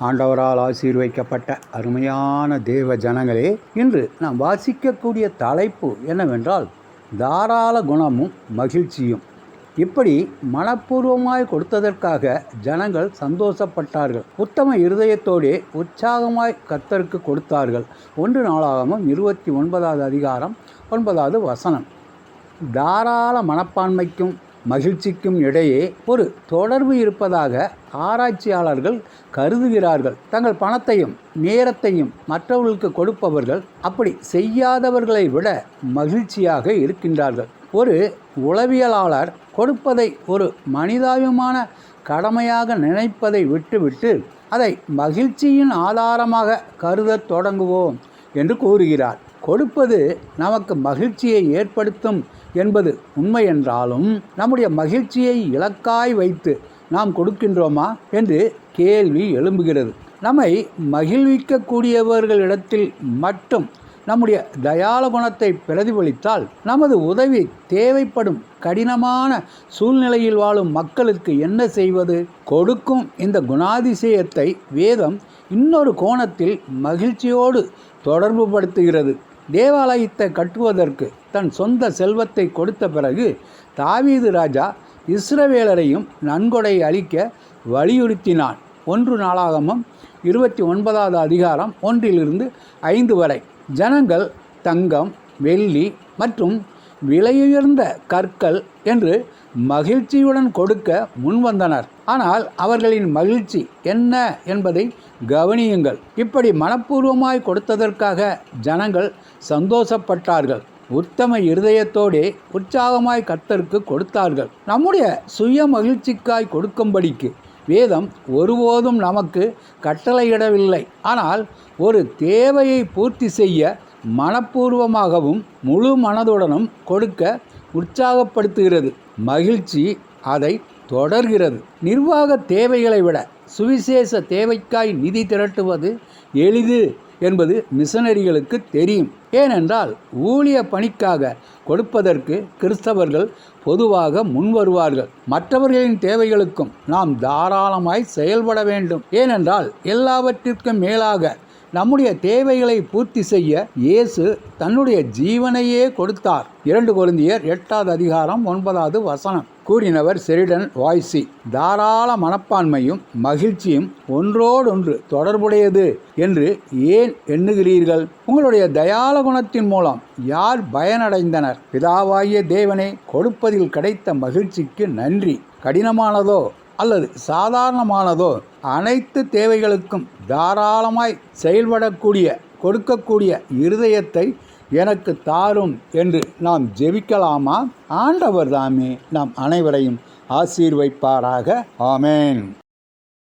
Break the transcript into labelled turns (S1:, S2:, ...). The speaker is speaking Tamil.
S1: ஆண்டவரால் ஆசீர்வைக்கப்பட்ட அருமையான தேவ ஜனங்களே இன்று நாம் வாசிக்கக்கூடிய தலைப்பு என்னவென்றால் தாராள குணமும் மகிழ்ச்சியும். இப்படி மனப்பூர்வமாய் கொடுத்ததற்காக ஜனங்கள் சந்தோஷப்பட்டார்கள். உத்தம இருதயத்தோடே உற்சாகமாய் கத்தருக்கு கொடுத்தார்கள். ஒன்று நாளாகமும் இருபத்தி ஒன்பதாவது அதிகாரம் ஒன்பதாவது வசனம். தாராள மனப்பான்மைக்கும் மகிழ்ச்சிக்கும் இடையே ஒரு தொடர்பு இருப்பதாக ஆராய்ச்சியாளர்கள் கருதுகிறார்கள். தங்கள் பணத்தையும் நேரத்தையும் மற்றவர்களுக்கு கொடுப்பவர்கள் அப்படி செய்யாதவர்களை விட மகிழ்ச்சியாக இருக்கின்றார்கள். ஒரு உளவியலாளர் கொடுப்பதை ஒரு மனிதாபிமான கடமையாக நினைப்பதை விட்டுவிட்டு அதை மகிழ்ச்சியின் ஆதாரமாக கருதத் தொடங்குவோம் என்று கூறுகிறார். கொடுப்பது நமக்கு மகிழ்ச்சியை ஏற்படுத்தும் என்பது உண்மை என்றாலும் நம்முடைய மகிழ்ச்சியை இலக்காய் வைத்து நாம் கொடுக்கின்றோமா என்று கேள்வி எழும்புகிறது. நம்மை மகிழ்விக்கக்கூடியவர்களிடத்தில் மட்டும் நம்முடைய தயால குணத்தை பிரதிபலித்தால் நமது உதவி தேவைப்படும் கடினமான சூழ்நிலையில் வாழும் மக்களுக்கு என்ன செய்வது? கொடுக்கும் இந்த குணாதிசயத்தை வேதம் இன்னொரு கோணத்தில் மகிழ்ச்சியோடு தொடர்புபடுத்துகிறது. தேவாலயத்தை கட்டுவதற்கு தன் சொந்த செல்வத்தை கொடுத்த பிறகு தாவீது ராஜா இஸ்ரவேலரையும் நன்கொடை அளிக்க வலியுறுத்தினான். ஒன்று நாளாகமும் இருபத்தி ஒன்பதாவது அதிகாரம் ஒன்றிலிருந்து ஐந்து வரை. ஜனங்கள் தங்கம் வெள்ளி மற்றும் விலையுயர்ந்த கற்கள் என்று மகிழ்ச்சியுடன் கொடுக்க முன்வந்தனர். ஆனால் அவர்களின் மகிழ்ச்சி என்ன என்பதை கவனியுங்கள். இப்படி மனப்பூர்வமாய் கொடுத்ததற்காக ஜனங்கள் சந்தோஷப்பட்டார்கள். உத்தம இருதயத்தோடே உற்சாகமாய் கர்த்தருக்கு கொடுத்தார்கள். நம்முடைய சுய மகிழ்ச்சிக்காய் கொடுக்கும்படிக்கு வேதம் ஒருபோதும் நமக்கு கட்டளையிடவில்லை. ஆனால் ஒரு தேவையை பூர்த்தி செய்ய மனப்பூர்வமாகவும் முழு மனதுடனும் கொடுக்க உற்சாகப்படுத்துகிறது. மகிழ்ச்சி அதை தொடர்கிறது. நிர்வாக தேவைகளை விட சுவிசேஷ தேவைக்காய் நிதி திரட்டுவது எளிது என்பது மிஷனரிகளுக்கு தெரியும். ஏனென்றால் ஊழிய பணிக்காக கொடுப்பதற்கு கிறிஸ்தவர்கள் பொதுவாக முன்வருவார்கள். மற்றவர்களின் தேவைகளுக்கும் நாம் தாராளமாய் செயல்பட வேண்டும். ஏனென்றால் எல்லாவற்றிற்கும் மேலாக நம்முடைய தேவைகளை பூர்த்தி செய்ய இயேசு தன்னுடைய ஜீவனையே கொடுத்தார். இரண்டு கொருந்தியர் எட்டாவது அதிகாரம் ஒன்பதாவது வசனம். கூறினவர் செரிடன் வாய்ஸி தாராள மனப்பான்மையும் மகிழ்ச்சியும் ஒன்றோடொன்று தொடர்புடையது என்று ஏன் எண்ணுகிறீர்கள்? உங்களுடைய தயால குணத்தின் மூலம் யார் பயனடைந்தனர்? பிதாவாகிய தேவனே கொடுப்பதில் கிடைத்த மகிழ்ச்சிக்கு நன்றி. கடினமானதோ அல்லது சாதாரணமானதோ அனைத்து தேவைகளுக்கும் தாராளமாய் செயல்படக்கூடிய கொடுக்கக்கூடிய இருதயத்தை எனக்கு தாரும் என்று நாம் ஜெபிக்கலாமா? ஆண்டவர் தாமே நாம் அனைவரையும் ஆசீர்வைப்பாராக. ஆமேன்.